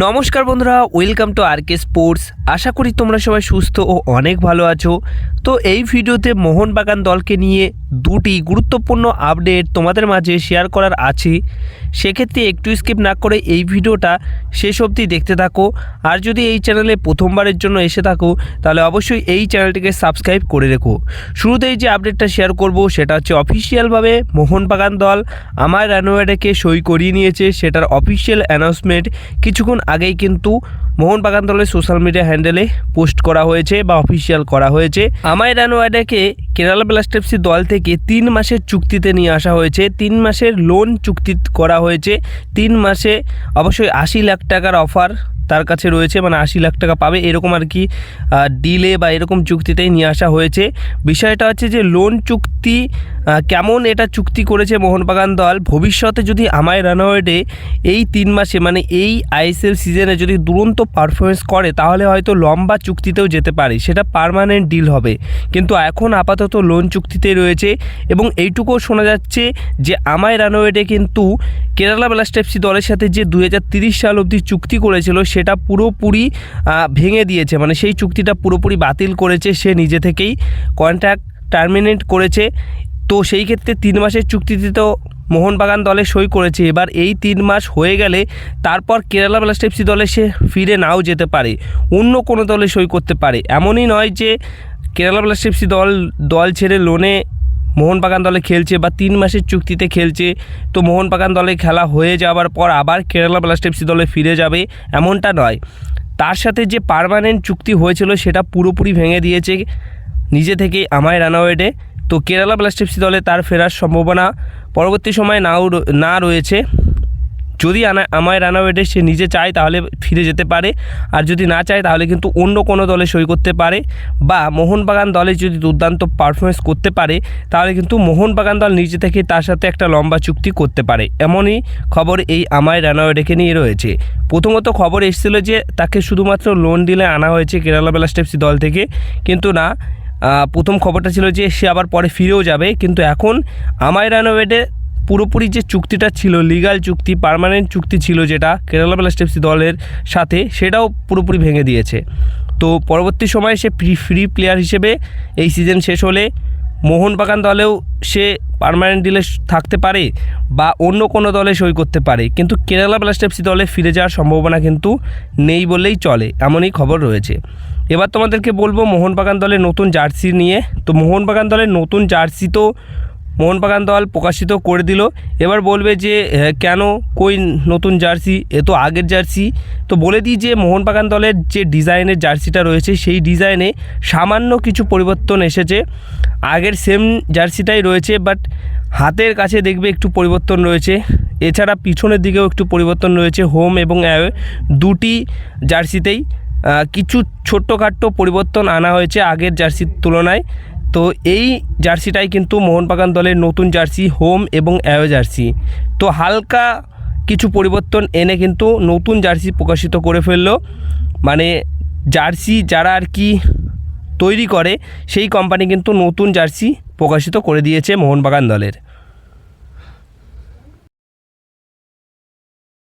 নমস্কার বন্ধুরা, welcome to R K sports. আশা করি তোমরা সবাই সুস্থ ও অনেক ভালো আছো। তো এই ভিডিওতে মোহনবাগান দলকে নিয়ে দুটি গুরুত্বপূর্ণ আপডেট তোমাদের মাঝে শেয়ার করার আছে। সেক্ষেত্রে একটু স্কিপ না করে এই ভিডিওটা শেষ অবধি দেখতে থাকো। আর যদি এই চ্যানেলে প্রথমবারের জন্য এসে থাকো, তাহলে অবশ্যই এই চ্যানেলটিকে সাবস্ক্রাইব করে রেখো। শুরুতেই যে আপডেটটা শেয়ার করব, সেটা হচ্ছে অফিসিয়ালভাবে মোহনবাগান দল আমার রানওয়েডেকে সই করিয়ে নিয়েছে। সেটার অফিসিয়াল অ্যানাউন্সমেন্ট কিছুক্ষণ আগেই কিন্তু মোহনবাগান দলের সোশ্যাল মিডিয়া হ্যান্ডেলে পোস্ট করা হয়েছে বা অফিসিয়াল করা হয়েছে। আমায় রানওয়াডাকে কেরালা ব্লাস্টার্সি দল থেকে তিন মাসের চুক্তিতে নিয়ে আসা হয়েছে। তিন মাসের লোন চুক্তি করা হয়েছে। তিন মাসে অবশ্যই আশি লাখ টাকার অফার তার কাছে রয়েছে মানে আশি লাখ টাকা পাবে। এরকম আর কি ডিলে বা এরকম চুক্তিতেই নিয়ে আসা হয়েছে। বিষয়টা হচ্ছে যে লোন চুক্তি কেমন এটা চুক্তি করেছে মোহনবাগান দল? ভবিষ্যতে যদি আমায় রানওয়েডে এই তিন মাসে মানে এই আইএসএল সিজনে যদি দুরন্ত পারফরমেন্স করে, তাহলে হয়তো লম্বা চুক্তিতেও যেতে পারে। সেটা পার্মানেন্ট ডিল হবে। কিন্তু এখন আপাতত লোন চুক্তিতেই রয়েছে এবং এইটুকুও শোনা যাচ্ছে যে, আমায় রানওয়েডে কিন্তু কেরালা ব্লাস্টার্সি দলের সাথে যে দু সাল অবধি চুক্তি করেছিল সেটা পুরোপুরি ভেঙে দিয়েছে। মানে সেই চুক্তিটা পুরোপুরি বাতিল করেছে, সে নিজে থেকেই কন্ট্রাক্ট টার্মিনেট করেছে। তো সেই ক্ষেত্রে তিন মাসের চুক্তিতে তো মোহনবাগান দলে সই করেছে। এবার এই তিন মাস হয়ে গেলে তারপর কেরালা ব্লাস্টার্সি দলে সে ফিরে নাও যেতে পারে। অন্য কোনো দলে সই করতে পারে। এমনই নয় যে কেরালা ব্লাস্টার্সি দল দল ছেড়ে লোনে মোহনবাগান দলে খেলছে বা তিন মাসের চুক্তিতে খেলছে, তো মোহনবাগান দলে খেলা হয়ে যাওয়ার পর আবার কেরালা ব্লাস্ট এফসি দলে ফিরে যাবে এমনটা নয়। তার সাথে যে পারমানেন্ট চুক্তি হয়েছিল সেটা পুরোপুরি ভেঙে দিয়েছে নিজে থেকে আমায় রানাওয়েডে। তো কেরালা ব্লাস্ট এফসি দলে তার ফেরার সম্ভাবনা পরবর্তী সময়ে নাও, না রয়েছে। যদি আনা আমায় রানাওয়েডে সে নিজে চায়, তাহলে ফিরে যেতে পারে। আর যদি না চায়, তাহলে কিন্তু অন্য কোনো দলে সই করতে পারে। বা মোহনবাগান দলে যদি দুর্দান্ত পারফরমেন্স করতে পারে, তাহলে কিন্তু মোহনবাগান দল নিজে থেকে তার সাথে একটা লম্বা চুক্তি করতে পারে। এমনই খবর এই আমায় রানাওয়েডেকে নিয়ে রয়েছে। প্রথমত খবর এসেছিল যে, তাকে শুধুমাত্র লোন দিলে আনা হয়েছে কেরালা ব্লাস্টার্সি দল থেকে। কিন্তু না প্রথম খবরটা ছিল যে, সে আবার পরে ফিরেও যাবে। কিন্তু এখন আমায় রানোভেটে পুরোপুরি যে চুক্তিটা ছিল লিগাল চুক্তি পার্মানেন্ট চুক্তি ছিল যেটা কেরালা ব্লাস্টার্সি দলের সাথে, সেটাও পুরোপুরি ভেঙে দিয়েছে। তো পরবর্তী সময়ে সে ফ্রি ফ্রি প্লেয়ার হিসেবে এই সিজন শেষ হলে মোহনবাগান দলেও সে পার্মানেন্ট ডিলে থাকতে পারে বা অন্য কোনো দলে সই করতে পারে। কিন্তু কেরালা ব্লাস্টার্সি দলে ফিরে যাওয়ার সম্ভাবনা কিন্তু নেই বললেই চলে, এমনই খবর রয়েছে। এবার তোমাদেরকে বলব মোহনবাগান দলের নতুন জার্সি নিয়ে। তো মোহনবাগান দলের নতুন জার্সি তো মোহনবাগান দল প্রকাশিত করে দিল। এবার বলবে যে কেন, কই নতুন জার্সি? এ তো আগের জার্সি। তো বলে দিই যে, মোহনবাগান দলের যে ডিজাইনের জার্সিটা রয়েছে, সেই ডিজাইনে সামান্য কিছু পরিবর্তন এসেছে। আগের সেম জার্সিটাই রয়েছে, বাট হাতের কাছে দেখবে একটু পরিবর্তন রয়েছে। এছাড়া পিছনের দিকেও একটু পরিবর্তন রয়েছে, হোম এবং অ্যাওয়ে দুটি জার্সিতেই। কিছু ছোট্টখাট্টো পরিবর্তন আনা হয়েছে আগের জার্সির তুলনায়। তো এই জার্সিটাই কিন্তু মোহনবাগান দলের নতুন জার্সি, হোম এবং অ্যাও জার্সি। তো হালকা কিছু পরিবর্তন এনে কিন্তু নতুন জার্সি প্রকাশিত করে ফেলল। মানে জার্সি যারা আর কি তৈরি করে, সেই কোম্পানি কিন্তু নতুন জার্সি প্রকাশিত করে দিয়েছে মোহনবাগান দলের।